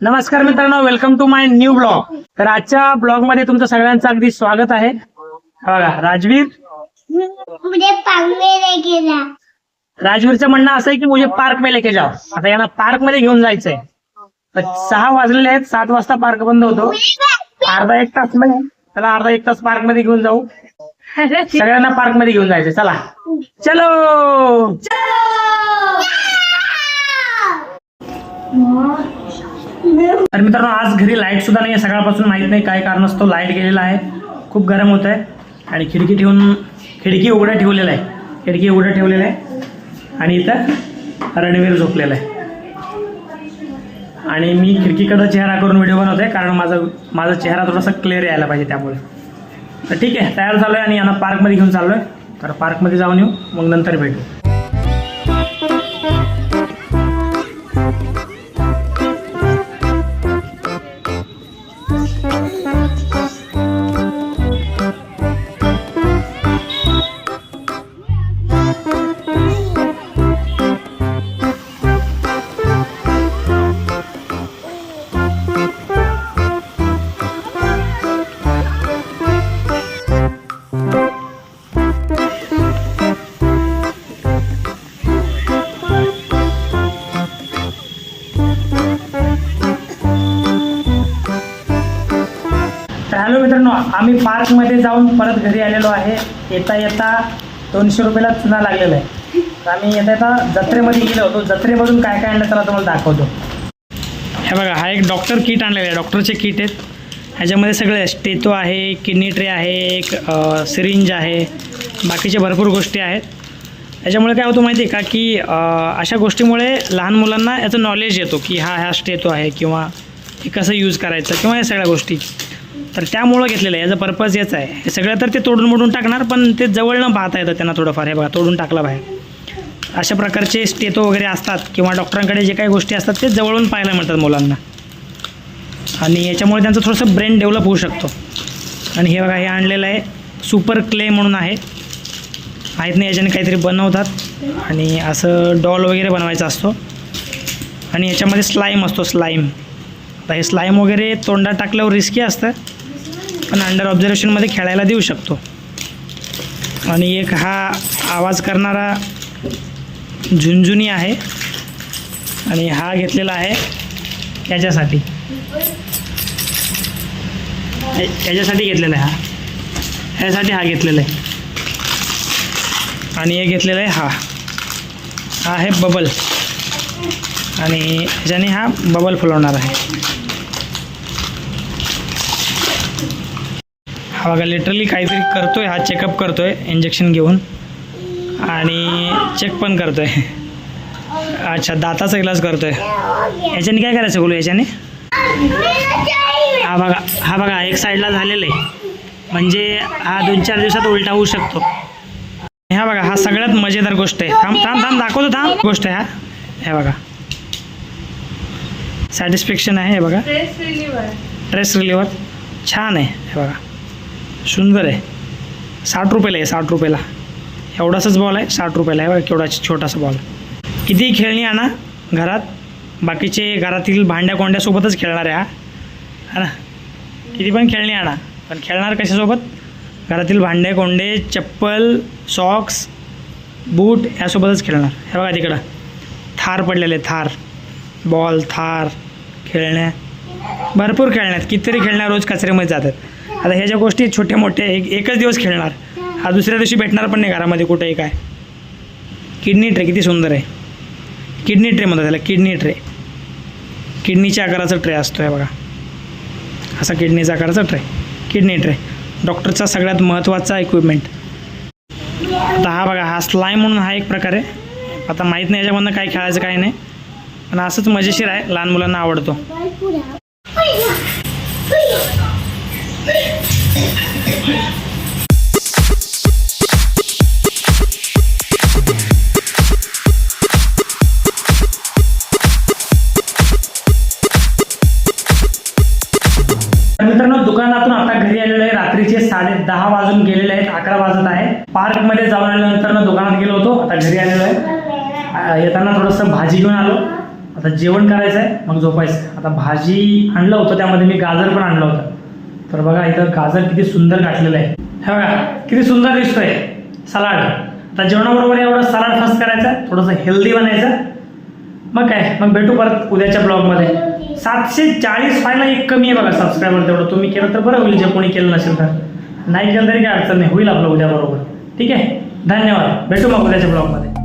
नमस्कार मित्रांनो welcome to my new blog तर आजच्या ब्लॉगमध्ये तुमचं सगळ्यांचं अगदी स्वागत आहे. बघा राजवीर. राजवीरचं म्हणणं असं आहे की मुझे पार्क में लेके जाओ. आता यांना पार्कमध्ये घेऊन जायचंय. सहा वाजलेले आहेत सात वाजता पार्क बंद होतो. अर्धा एक तासमध्ये. चला अर्धा एक तास पार्कमध्ये घेऊन जाऊ. सगळ्यांना पार्कमध्ये घेऊन जायचं चला! चलो! तर मित्रांनो आज घरी लाइट सुद्धा नाही सकाळपासून माहीत नाही काय कारण असतो लाइट गेलेला आहे. खूप गरम होत आहे आणि खिडकी ठेवून खिडकी उघड्या ठेवलेलं आहे. खिडकी उघडं ठेवलेलं आहे. आणि इथं रणवीर झोपलेला आहे. आणि मी खिडकीकडं चेहरा करून व्हिडिओ बनवतोय कारण माझा माझा चेहरा थोडासा क्लिअर यायला पाहिजे त्यामुळे. तर ठीक आहे तयार झालो आहे आणि यांना पार्कमध्ये घेऊन चाललोय. तर पार्कमध्ये जाऊन येऊ. मग नंतर भेटू. 嗯。हॅलो मित्रांनो आम्ही पार्कमध्ये जाऊन परत घरी आलेलो आहे. येता येता दोनशे रुपयाला चुना लागलेला आहे. तर आम्ही येता येता जत्रेमध्ये गेलो होतो. जत्रेमधून काय काय आणलं त्याला तुम्हाला दाखवतो. हे बघा हा एक डॉक्टर किट आणलेला आहे. डॉक्टरचे किट आहेत. ह्याच्यामध्ये सगळे स्टेतो आहे किडनी ट्रे आहे एक सिरिंज आहे. बाकीच्या भरपूर गोष्टी आहेत. याच्यामुळे काय होतं माहिती आहे का की अशा गोष्टीमुळे लहान मुलांना याचं नॉलेज येतो की हा हा स्टेतो आहे किंवा हे कसं यूज करायचं किंवा या सगळ्या गोष्टी. तर त्यामुळं घेतलेलं आहे. याचा पर्पज याचा आहे. हे सगळं तर ते तोडून मोडून टाकणार पण ते जवळ न पाहता येतं त्यांना थोडंफार. हे बघा तोडून टाकलं बाहेर. अशा प्रकारचे स्टेतो वगैरे असतात किंवा डॉक्टरांकडे जे काही गोष्टी असतात ते जवळून पाहायला मिळतात मुलांना. आणि याच्यामुळे त्यांचं थोडंसं ब्रेन डेव्हलप होऊ शकतो. आणि हे बघा हे आणलेलं आहे. सुपर क्ले म्हणून आहे. माहीत नाही याच्याने काहीतरी बनवतात. आणि असं डॉल वगैरे बनवायचा असतो. आणि याच्यामध्ये स्लाईम असतो स्लाईम आता हे स्लाईम वगैरे तोंडात टाकल्यावर रिस्की असतं. पण अंडर ऑब्झर्वेशनमध्ये खेळायला देऊ शकतो. आणि एक हा आवाज करणारा झुंझुनी आहे. आणि हा घेतलेला आहे याच्यासाठी. या- याच्यासाठी घेतलेला आहे हा. यासाठी हा घेतलेला आहे. आणि हे घेतलेला आहे हा. हा आहे बबल आणि ह्याच्याने हा बबल फुलवणार आहे. हा बघा लिटरली काहीतरी करतोय हा चेकअप करतोय इंजेक्शन घेऊन. आणि चेक पण करतोय. अच्छा दाताचा इलाज करतोय. याच्याने काय करायचं बोलू याच्याने? हा बघा हा बघा एक साईडला झालेलं आहे. म्हणजे हा दोन चार दिवसात उलटा होऊ शकतो. हा बघा हा सगळ्यात मजेदार गोष्ट आहे. थांब थांब थांब दाखवतो थांब. गोष्ट आहे हा. हे बघा. सॅटिस्फॅक्शन आहे हे बघा. स्ट्रेस रिलीवर छान आहे हे बघा. सुंदर आहे. साठ रुपयाला आहे साठ रुपयाला. एवढासाच बॉल आहे साठ रुपयाला आहे. केवढा छोटासा बॉल किती खेळणी आणा घरात. बाकीचे घरातील भांड्या कोंड्यासोबतच खेळणार आहे हा. है ना? किती पण खेळणी आणा. पण खेळणार कशासोबत? घरातील भांडे कोंडे चप्पल सॉक्स बूट यासोबतच खेळणार. हे बघा तिकडं. थार पडलेले थार. बॉल थार. खेळण्या. भरपूर खेळण्यात कितीतरी खेळण्या रोज कचऱ्यामध्ये जातात. आता ह्या ज्या गोष्टी आहेत छोट्या मोठ्या एक एकच दिवस खेळणार. हा दुसऱ्या दिवशी भेटणार पण नाही घरामध्ये कुठेही काय. किडनी ट्रे किती सुंदर आहे. किडनी ट्रे म्हणतात त्याला किडनी ट्रे. किडनीच्या आकाराचा ट्रे असतो आहे बघा. असा किडनीचा आकाराचा ट्रे. Kidney tray. डॉक्टरचा सगळ्यात महत्त्वाचा इक्विपमेंट आता हा बघा हा स्लाय म्हणून हा एक प्रकार आहे. आता माहीत नाही याच्यामधनं काय खेळायचं काय नाही. पण असंच मजेशीर आहे लहान मुलांना आवडतो. मित्रांनो दुकानातून आता घरी आलेलो आहे. रात्रीचे साडे दहा वाजून गेलेले आहेत अकरा वाजत आहे. पार्कमध्ये जाऊन आल्यानंतर दुकानात गेलो होतो. आता घरी आलेलो आहे. येताना थोडंसं भाजी घेऊन आलो. आता जेवण करायचं आहे मग झोपायचं. आता भाजी आणलं होतं त्यामध्ये मी गाजर पण आणलं होतं. तर बघा इथं गाजर किती सुंदर काटलेलं आहे. हे बघा किती सुंदर दिसतोय. सलाड. आता जेवणाबरोबर एवढं सलाड फास्ट करायचा थोडंसं हेल्दी बनायचं. मग काय मग भेटू परत उद्याच्या ब्लॉगमध्ये. सातशे चाळीस व्हायला एक कमी आहे बघा सबस्क्रायबर तेवढं. तुम्ही केलं तर बरं होईल जे कोणी केलं नसेल तर. नाही केलं तरी काय अडचण नाही होईल आपलं उद्या बरोबर ठीक आहे? धन्यवाद. भेटू मग उद्याच्या ब्लॉगमध्ये.